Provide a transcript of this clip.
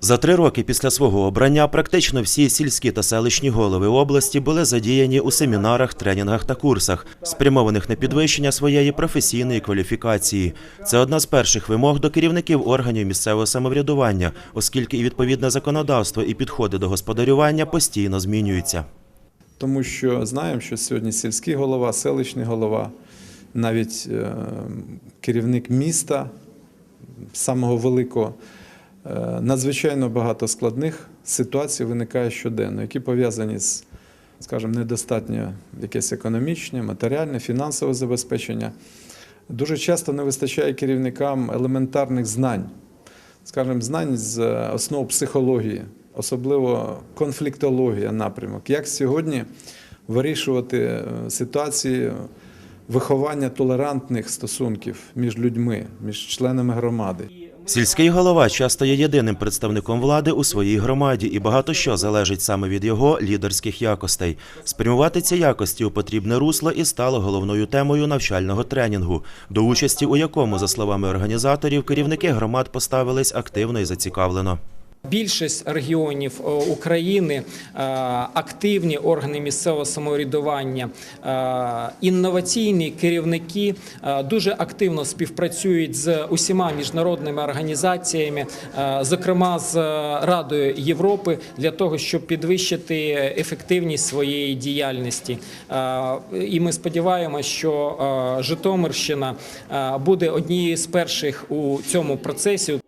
За три роки після свого обрання практично всі сільські та селищні голови області були задіяні у семінарах, тренінгах та курсах, спрямованих на підвищення своєї професійної кваліфікації. Це одна з перших вимог до керівників органів місцевого самоврядування, оскільки і відповідне законодавство, і підходи до господарювання постійно змінюються. Тому що знаємо, що сьогодні сільський голова, селищний голова, навіть е, керівник міста, самого великого, надзвичайно багато складних ситуацій виникає щоденно, які пов'язані з, скажімо, недостатньо якесь економічне, матеріальне, фінансове забезпечення. Дуже часто не вистачає керівникам елементарних знань, скажімо, знань з е, основ психології, особливо конфліктологія напрямок. Як сьогодні вирішувати е, ситуації виховання толерантних стосунків між людьми, між членами громади. Сільський голова часто є єдиним представником влади у своїй громаді, і багато що залежить саме від його лідерських якостей. Спрямувати ці якості у потрібне русло і стало головною темою навчального тренінгу, до участі у якому, за словами організаторів, керівники громад поставились активно і зацікавлено. Більшість регіонів е, України е, активні органи місцевого самоврядування, е, інноваційні керівники дуже активно співпрацюють з усіма міжнародними організаціями, зокрема з Радою Європи, для того, щоб підвищити ефективність своєї діяльності. І ми сподіваємося, що Житомирщина буде однією з перших у цьому процесі.